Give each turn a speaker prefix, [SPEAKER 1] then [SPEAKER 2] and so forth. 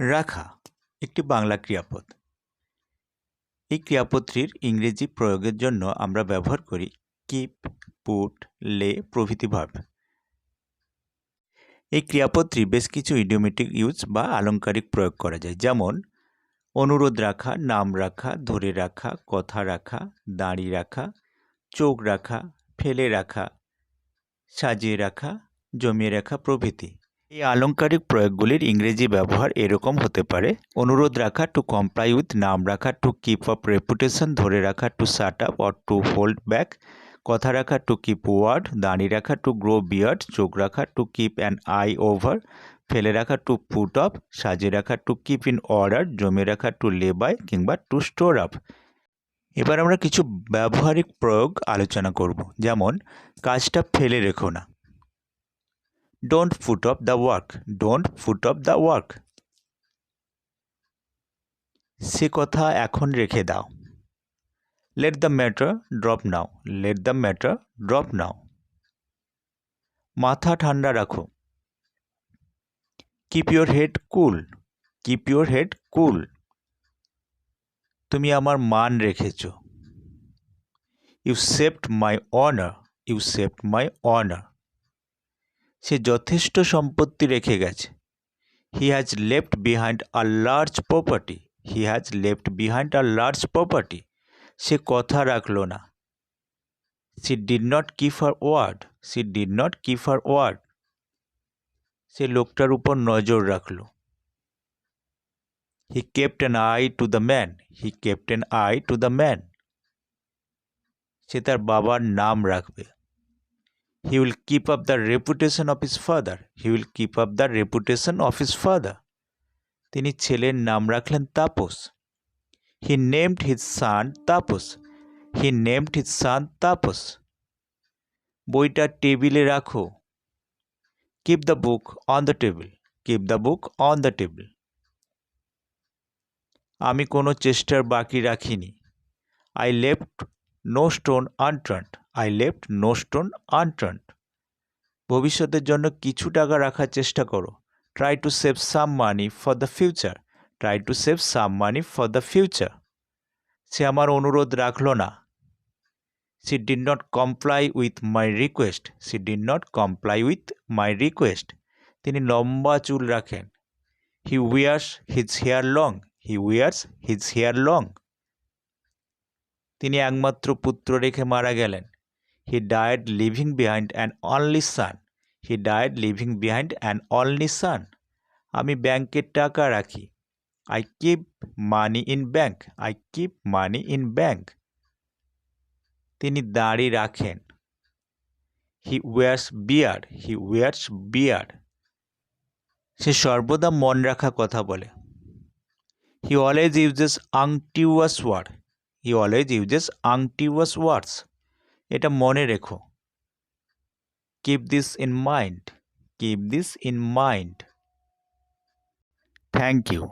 [SPEAKER 1] রাখা একটি বাংলা ক্রিয়াপদ। এই ক্রিয়াপদটির ইংরেজি প্রয়োগের জন্য আমরা ব্যবহার করি কিপ পুট লে প্রভৃতি ভাব। এই ক্রিয়াপদটির বেশ কিছু ইডিওমেটিক ইউজ বা আলংকারিক প্রয়োগ করা যায়, যেমন অনুরোধ রাখা, নাম রাখা, ধরে রাখা, কথা রাখা দাঁড়িয়ে রাখা, চোখ রাখা, ফেলে রাখা, সাজিয়ে রাখা, জমিয়ে রাখা প্রভৃতি। এই আলংকারিক প্রয়োগগুলির ইংরেজি ব্যবহার এরকম হতে পারে। অনুরোধ রাখা টু কমপ্লাই উইথ নাম রাখা টু কিপ আপ রেপুটেশন ধরে রাখা to shut up or to hold back কথা রাখা টু কিপ ওয়ার্ড দাঁড়িয়ে রাখা টু গ্রো বিয়ার্ড চোখ রাখা to keep an eye over ফেলে রাখা টু পুট অফ সাজিয়ে রাখা টু কিপ ইন অর্ডার জমে রাখা টু লেবাই কিংবা টু স্টোর আপ এবার আমরা কিছু ব্যবহারিক প্রয়োগ আলোচনা করব। যেমন, কাজটা ফেলে রেখো না। Don't put off the work don't put off the work সে কথা এখন রেখে দাও। Let the matter drop now let the matter drop now মাথা ঠান্ডা রাখো। Keep your head cool keep your head cool তুমি আমার মান রেখেছ। You saved my honour you saved my honour সে যথেষ্ট সম্পত্তি রেখে গেছে। He has left behind a large property he has left behind a large property সে কথা রাখল না। She did not keep her word she did not keep her word সে লোকটার উপর নজর রাখল। He kept an eye to the man he kept an eye to the man সে তার বাবার নাম রাখবে। He will keep up the reputation of his father he will keep up the reputation of his father তিনি ছেলের নাম রাখলেন Tapas. He named his son Tapas. He named his son Tapas. বইটা টেবিলে রাখো। Keep the book on the table keep the book on the table আমি কোনো চেষ্টার বাকি রাখিনি। I left no stone unturned I left no stone unturned ভবিষ্যতের জন্য কিছু টাকা রাখার চেষ্টা করো। Try to save some money for the future try to save some money for the future সে আমার অনুরোধ রাখল না। She did not comply with my request she did not comply with my request তিনি লম্বা চুল রাখেন। He wears his hair long he wears his hair long তিনি একমাত্র পুত্র রেখে মারা গেলেন। He died leaving behind an only son he died leaving behind an only son আমি ব্যাংকের টাকা রাখি। I keep money in bank I keep money in bank তিনি দাড়ি রাখেন। হি ওয়ার্স বিয়ার হি ওয়ার্স বিয়ার সে সর্বদা মন রাখা কথা বলে। He always uses ambiguous word he always uses ambiguous words এটা মনে রেখো। Keep this in mind keep this in mind thank you